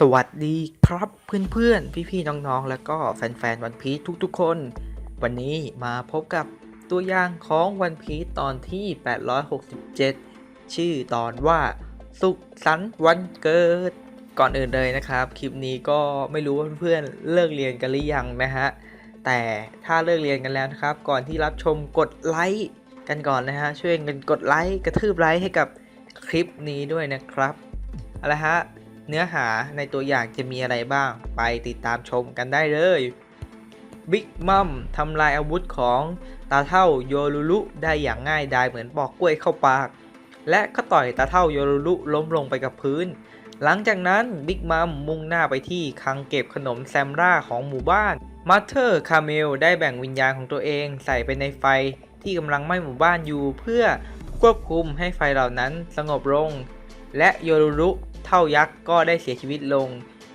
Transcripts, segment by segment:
สวัสดีครับเพื่อนๆ พี่ๆ น้องๆ แล้วก็แฟนๆ วันพีททุกๆ คน วันนี้มาพบกับตัวอย่างของวันพีทตอนที่ 867 ชื่อตอนว่าสุขสันต์วันเกิด ก่อนอื่นเลยนะครับ คลิปนี้ก็ไม่รู้ว่าเพื่อนๆ เลิกเรียนกันหรือยังนะฮะ แต่ถ้าเลิกเรียนกันแล้วนะครับ ก่อนที่รับชมกดไลค์กันก่อนนะฮะ ช่วยกันกดไลค์กระทืบไลค์ให้กับคลิปนี้ด้วยนะครับอาละฮะ เนื้อหาในตัวอย่างจะมีอะไรบ้าง ไปติดตามชมกันได้เลยบิ๊กมัมทำลายอาวุธของตาเท่าโยรุรุได้อย่างง่ายดายเหมือนปอกกล้วยเข้าปาก และก็ต่อยตาเท่าโยรุรุล้มลงไปกับพื้น หลังจากนั้นบิ๊กมัมมุ่งหน้าไปที่คลังเก็บขนมแซมร่าของหมู่บ้านมาเธอร์คาเมลได้แบ่งวิญญาณของตัวเองใส่ไปในไฟที่กำลังไหม้หมู่บ้านอยู่ เพื่อควบคุมให้ไฟเหล่านั้นสงบลง และโยรุรุ เท่ายักษ์ก็ได้เสียชีวิตลง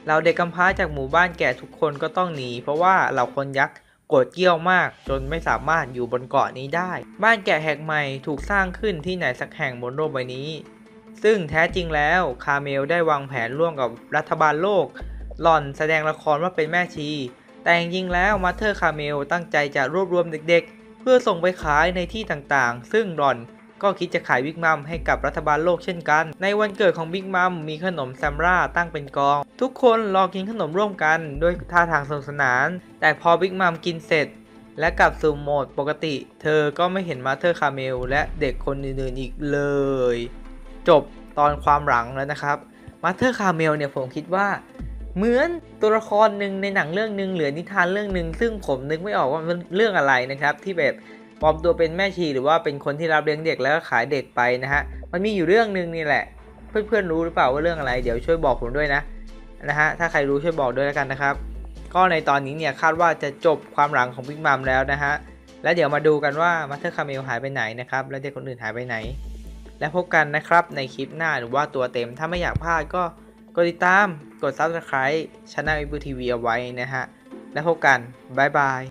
เราเด็กกำพร้าจากหมู่บ้านแก่ทุกคนก็ต้องหนี เพราะว่าเหล่าคนยักษ์โกรธเกี้ยวมาก จนไม่สามารถอยู่บนเกาะนี้ได้ บ้านแกะแห่งใหม่ถูกสร้างขึ้นที่ไหนสักแห่งบนโลกใบนี้ ซึ่งแท้จริงแล้วคาเมลได้วางแผนร่วมกับรัฐบาลโลก หล่อนแสดงละครว่าเป็นแม่ชี แต่จริงๆแล้วมาเธอร์คาเมลตั้งใจจะรวบรวมเด็ก ๆ เพื่อส่งไปขายในที่ต่างๆ ซึ่งหล่อน ก็คิดจะขายบิ๊กมัมให้กับรัฐบาลโลกเช่นกัน ในวันเกิดของบิ๊กมัมมีขนมแซมร่าตั้งเป็นกอง ทุกคนรอกินขนมร่วมกันด้วยท่าทางสนุกสนาน แต่พอบิ๊กมัมกินเสร็จ และกลับสู่โหมดปกติ เธอก็ไม่เห็นมาเธอร์คาเมล และเด็กคนอื่นๆอีกเลย จบตอนความหลังแล้วนะครับมาเธอร์คาเมลเนี่ยผมคิดว่าเหมือนตัวละครหนึ่งในหนังเรื่องหนึ่งหรือนิทานเรื่องหนึ่งซึ่งผมนึกไม่ออกว่ามันเรื่องอะไรนะครับ ที่แบบ ปลอมตัวเป็นแม่ชีหรือว่าเป็นคนที่รับเลี้ยงเด็กแล้วก็ขายเด็กไปนะฮะ มันมีอยู่เรื่องหนึ่งนี่แหละ เพื่อนๆรู้หรือเปล่าว่าเรื่องอะไร เดี๋ยวช่วยบอกผมด้วยนะนะฮะ ถ้าใครรู้ช่วยบอกด้วยแล้วกันนะครับ ก็ในตอนนี้เนี่ยคาดว่าจะจบความหลังของบิ๊กมัมแล้วนะฮะ แล้วเดี๋ยวมาดูกันว่ามาเธอร์คาเมลหายไปไหนนะครับ และเด็กคนอื่นหายไปไหน และพบกันนะครับในคลิปหน้าหรือว่าตัวเต็ม ถ้าไม่อยากพลาดก็กดติดตาม กด subscribe ช่องอิบูทีวีเอาไว้นะฮะ แล้วพบกัน บ๊ายบาย